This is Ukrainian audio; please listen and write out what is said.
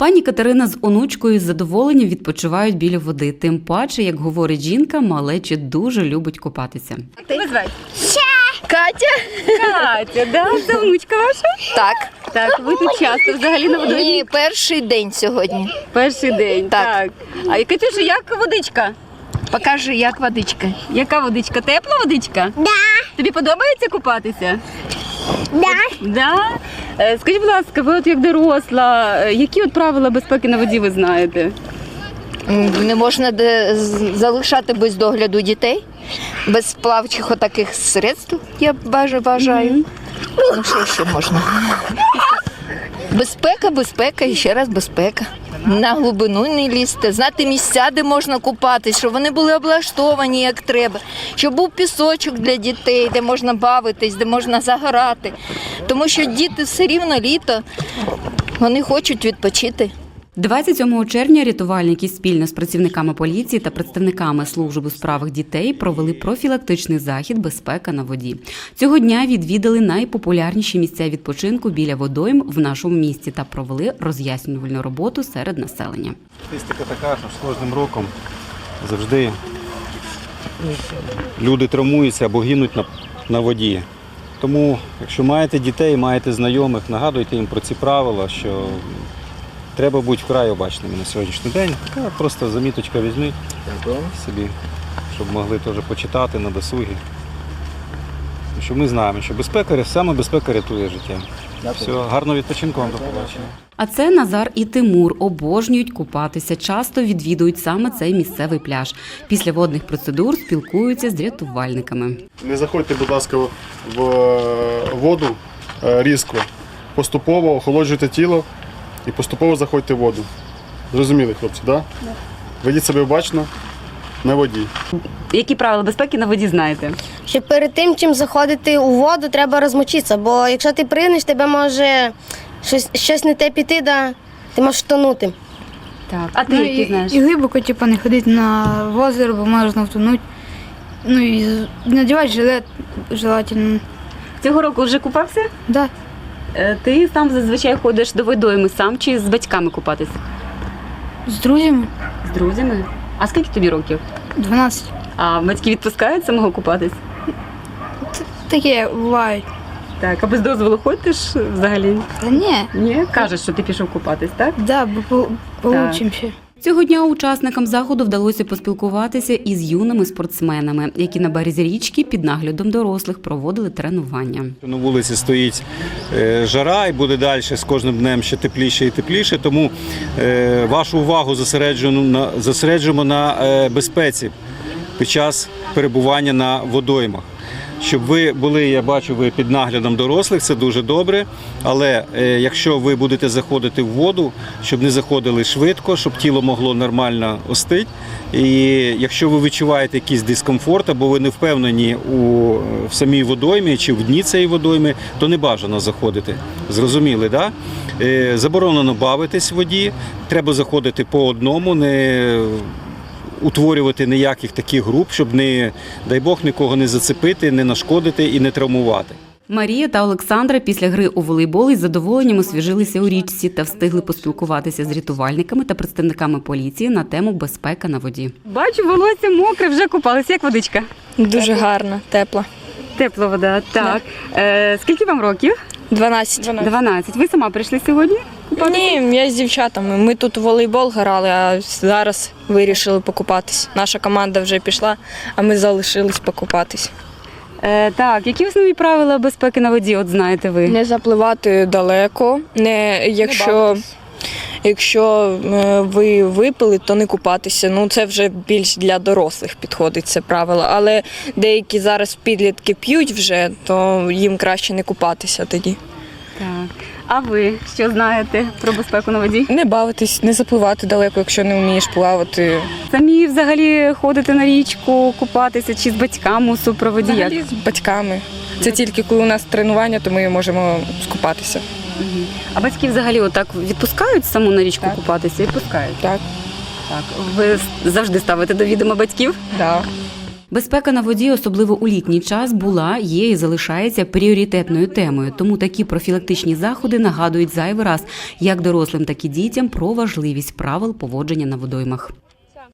Пані Катерина з онучкою з задоволенням відпочивають біля води. Тим паче, як говорить жінка, малечі дуже любить купатися. Тебе звати? Катя? Катя, да? Це внучка ваша? Так. Так, ви тут часто взагалі на водоймі? Ні, перший день сьогодні. Перший день, так. Так. А і, Катюша, як водичка? Покажи, як водичка. Яка водичка? Тепла водичка? Да, Тобі подобається купатися? Да. Да? Е, Скажіть, будь ласка, ви от як доросла, е, які от правила безпеки на воді ви знаєте? М, Не можна де- з- залишати без догляду дітей, без плавчих отаких средств, я бажа- бажаю. Ну, що ще можна? Безпека, безпека і ще раз безпека. На глибину не лізти, знати місця, де можна купатись, щоб вони були облаштовані як треба, щоб був пісочок для дітей, де можна бавитись, де можна загорати. Тому що діти все рівно літо, вони хочуть відпочити. 27 червня рятувальники спільно з працівниками поліції та представниками служби у справах дітей провели профілактичний захід Безпека на воді. Цього дня відвідали найпопулярніші місця відпочинку біля водойм в нашому місті та провели роз'яснювальну роботу серед населення. Статистика така, що з кожним роком завжди люди травмуються або гинуть на, на воді. Тому, якщо маєте дітей, маєте знайомих, нагадуйте їм про ці правила, що треба бути вкрай обачними на сьогоднішній день. Така просто заміточка візьміть собі, щоб могли теж почитати на досугі. Що ми знаємо, що безпека, саме безпека рятує життя. Все, гарного відпочинку вам до побачення. А це Назар і Тимур обожнюють купатися. Часто відвідують саме цей місцевий пляж. Після водних процедур спілкуються з рятувальниками. Не заходьте, будь ласка, в е, воду е, різко. Поступово охолоджуйте тіло і поступово заходьте в воду. Зрозуміли, хлопці, так? Да? Ведіть себе обачно на воді. Які правила безпеки на воді знаєте? Що перед тим, чим заходити у воду, треба розмочитися, бо якщо ти пригнеш, тебе може щось, щось не те піти, да, ти можеш тонути. Так. А ти Ну, які і, знаєш? і глибоко, типу, не ходити на озеро, бо можна втонути. Ну і надівати жилет желательно. Цього року вже купався? Да. Е, Ти сам зазвичай ходиш до водойми сам чи з батьками купатися? З друзями З друзями? А скільки тобі років? 12. А батьки відпускають самого купатись? Таке бувають. Так, а без дозволу ходиш взагалі? Та ні, Ні. Кажеш, що ти пішов купатись, так? да, бо по- получимося. Цього дня учасникам заходу вдалося поспілкуватися із юними спортсменами, які на березі річки під наглядом дорослих проводили тренування. На вулиці стоїть е, жара і буде далі з кожним днем ще тепліше і тепліше. Тому е, вашу увагу зосереджуємо на, е, безпеці під час перебування на водоймах. Щоб ви були, я бачу, ви під наглядом дорослих, це дуже добре. Але е, якщо ви будете заходити в воду, щоб не заходили швидко, щоб тіло могло нормально остити. І якщо ви відчуваєте якийсь дискомфорт або ви не впевнені у в самій водоймі чи в дні цієї водойми, то не бажано заходити. Зрозуміли, да? Е, Заборонено бавитись в воді, треба заходити по одному, не утворювати ніяких таких груп, щоб не, дай Бог, нікого не зацепити, не нашкодити і не травмувати. Марія та Олександра після гри у волейбол із задоволенням освіжилися у річці та встигли поспілкуватися з рятувальниками та представниками поліції на тему безпека на воді. Бачу, волосся мокре, вже купалися. Як водичка? Дуже гарно, тепло. Тепла вода. Так. Е, скільки вам років? 12. 12. Ви сама прийшли сьогодні? Ні, я з дівчатами. Ми тут у волейбол грали, а зараз вирішили покупатись. Наша команда вже пішла, а ми залишились покупатись. Е, так, які основні правила безпеки на воді, от знаєте ви? Не запливати далеко. Не, якщо якщо е, ви випили, то не купатися. Ну це вже більш для дорослих підходить це правило. Але деякі зараз підлітки п'ють вже, то їм краще не купатися тоді. Так. А ви що знаєте про безпеку на воді? Не бавитись, не запливати далеко, якщо не вмієш плавати. Самі взагалі ходите на річку, купатися чи з батьками у супроводі? Як? З батьками. Це тільки коли у нас тренування, то ми можемо скупатися. А батьки взагалі отак відпускають саму на річку Так. купатися? Відпускають. Так, Так. Ви завжди ставите до відома батьків? да. Безпека на воді, особливо у літній час, була, є і залишається пріоритетною темою. Тому такі профілактичні заходи нагадують зайвий раз як дорослим, так і дітям про важливість правил поводження на водоймах.